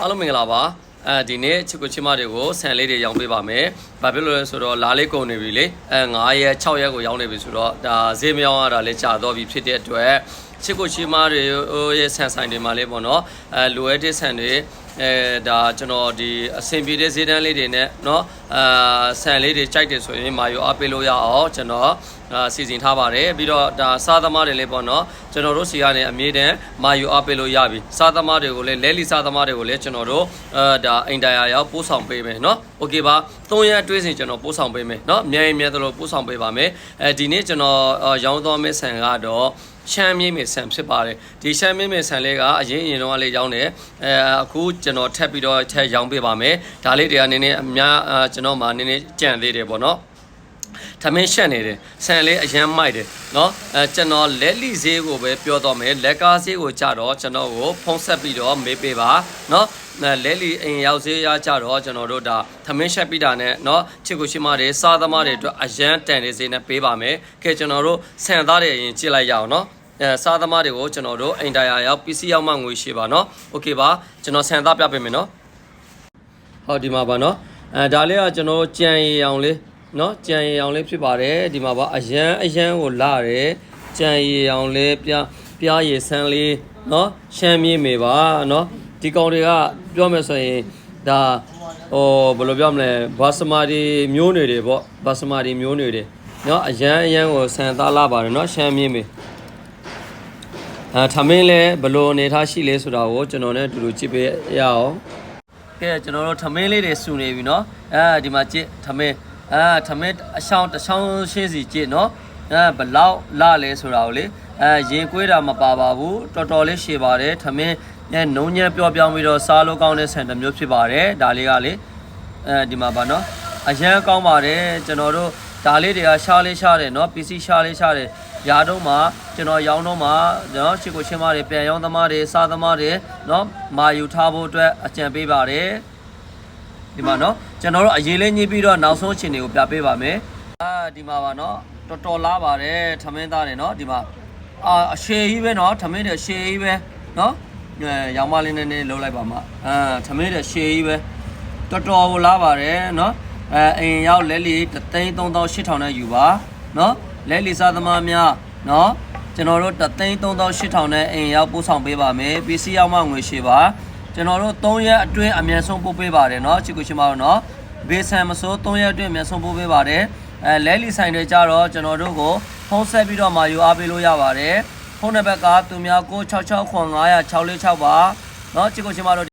အားလုံးမင်္ဂလာပါအဲဒီနေ့ချစ်ကိုချစ်မတွေကိုဆန်လေးတွေရောင်းပေးပါမယ်။ဘာဖြစ်လို့လဲဆိုတော့လာလေးကုန်နေပြီလေ။အဲ9ရက်6ရက်ကိုရောင်းနေပြီဆိုတော့ဒါဈေးမရောင်းရတာလည်းကြာတော့ပြီဖြစ်တဲ့အတွက်ချစ်ကိုချစ်မတွေရဲ့ဆန်ဆိုင်တွေမှာလေးပေါ့နော်။အဲလိုအပ်တဲ့ဆန်တွေ အဲဒါကျွန်တော်ဒီအဆင်ပြေတဲ့ဈေးတန်းလေးတွေနဲ့เนาะအာဆန်လေးတွေကြိုက်တယ်ဆိုရင်မာယူအားပေးလို့ရအောင်ကျွန်တော်အာစီစဉ်ထားပါတယ်ပြီးတော့ဒါစားသမားတွေလေးပေါ့เนาะကျွန်တော်တို့စီကနေအမြဲတမ်းမာယူအားပေးလို့ရပြီစားသမားတွေကိုလည်းလဲလီစားသမားတွေကိုလည်းကျွန်တော်တို့အာဒါအိမ်တရာရောက်ပို့ဆောင်ပေးမယ်เนาะโอเคပါ၃ရက်အတွင်းစဉ်ကျွန်တော်ပို့ဆောင်ပေးမယ်เนาะအများကြီးအများသလိုပို့ဆောင်ပေးပါမယ်အဲဒီနေ့ကျွန်တော်အာရောင်းသွားမယ့်ဆန်ကတော့ ရှမ်းမြေမေဆန်ဖြစ်ပါတယ်ဒီရှမ်းမြေမေဆန်လေးကအရင်အရင်တော့လေးရောင်းတယ်အဲအခုကျွန်တော်ထပ်ပြီးတော့ထပ်ရောင်းပေးပါမယ်ဒါလေးတွေကနည်းနည်းအများအာကျွန်တော်မှနည်းနည်းကြံသေးတယ်ပေါ့နော် ထမင်းရှက်နေတယ်ဆန်လေးအရန်မိုက်တယ်เนาะအဲကျွန်တော်လက်လီဈေးကိုပဲပြောတော့မယ်လက်ကားဈေးကိုကြတော့ကျွန်တော်ကိုဖုံးဆက်ပြီးတော့မေးပေးပါเนาะလဲလီအိမ်ရောက်ဈေးရကြတော့ကျွန်တော်တို့ဒါသမင်းရှက်ပြီးတာနဲ့เนาะချစ်ကိုရှိမတွေစားသမားတွေအတွက်အရန်တန်နေဈေးနဲ့ပေးပါမယ်ကဲကျွန်တော်တို့ဆန်သားတွေအရင်ကြည့်လိုက်ရအောင်เนาะအဲစားသမားတွေကိုကျွန်တော်တို့အိမ်တရာရောက် PC ရောက်မှငွေရှိပါเนาะโอเคပါကျွန်တော်ဆန်သားပြပေးမယ်เนาะဟောဒီမှာပါเนาะအဲဒါလေးကကျွန်တော်ကြံရည်အောင်လေး เนาะကြံရည်အောင်လေးဖြစ်ပါတယ်ဒီမှာပါအရန်အရန်ကိုလာတယ်ကြံရည်အောင်လေးပြပြားရည်ဆန်းလေးเนาะရှမ်းမြေးမေပါเนาะဒီကောင်တွေကပြောမယ်ဆိုရင်ဒါဟိုဘယ်လိုပြောမလဲဘာစမာဒီမျိုးနွေတွေပေါ့ဘာစမာဒီမျိုးနွေတွေเนาะအရန်အရန်ကိုဆန်သားလာပါတယ်เนาะရှမ်းမြေးမေ အဲထမင်းလဲဘယ်လိုအနေထားရှိလဲဆိုတာကိုကျွန်တော်နဲ့အတူတူကြည့်ပေးရအောင်ကဲကျွန်တော်တို့ထမင်းလေးတွေစုနေပြီเนาะအဲဒီမှာကြည့်ထမင်း အာထမင်းအရှောင်းတရှောင်းရှင်းစီကြည့်နော်အဲဘလောက်လာလဲဆိုတာကိုလေအဲရင်ကွေးတာမပါပါဘူးတော်တော်လေးရှည်ပါတယ်ထမင်းအဲနုံညံ့ပျော့ပြောင်းပြီးတော့စားလို့ကောင်းတဲ့ဆန်တမျိုးဖြစ်ပါတယ်ဒါလေးကလေအဲဒီမှာပါနော်အရန်ကောင်းပါတယ်ကျွန်တော်တို့ဒါလေးတွေကရှားလေးရှားတယ်နော် PC ရှားလေးရှားတယ်ရာတော့မှကျွန်တော်ရောင်းတော့မှနော်ချစ်ကိုရှင်းမတွေပြန်ရောင်းသမားတွေစားသမားတွေနော်မာယူထားဖို့အတွက်အကြံပေးပါတယ်ဒီမှာနော် ကျွန်တော်တို့အရေးလေးညှိပြီးတော့နောက်ဆုံးအခြေအနေကိုပြပေးပါမယ်အာဒီမှာပါနော်တော်တော်လားပါတယ်ထမင်းသားတယ်နော်ဒီမှာအာအရှည်ကြီးပဲနော်ထမင်းတဲ့အရှည်ကြီးပဲနော်အဲရောင်မလေးနဲ့နေလှုပ်လိုက်ပါမှအာထမင်းတဲ့ရှည်ကြီးပဲတော်တော်ကိုလားပါတယ်နော်အဲအိမ်ရောက်လဲလီ33800နဲ့ယူပါနော်လဲလီစားသမားများနော်ကျွန်တော်တို့33800နဲ့အိမ်ရောက်ပို့ဆောင်ပေးပါမယ် PC ရောက်မှငွေရှိပါ ကျွန်တော်တို့3ရက်အတွင်းအမြန်ဆုံးပို့ပေးပါတယ်เนาะချစ်ကိုချင်ပါတော့เนาะဘေးဆန်မစိုး3ရက်အတွင်းအမြန်ဆုံးပို့ပေးပါတယ်အဲလဲလီဆိုင်တွေကြတော့ကျွန်တော်တို့ကိုဖုန်းဆက်ပြီးတော့မှယူအားပေးလို့ရပါတယ်ဖုန်းနံပါတ်ကသူများ9669 900 646ပါเนาะချစ်ကိုချင်ပါတော့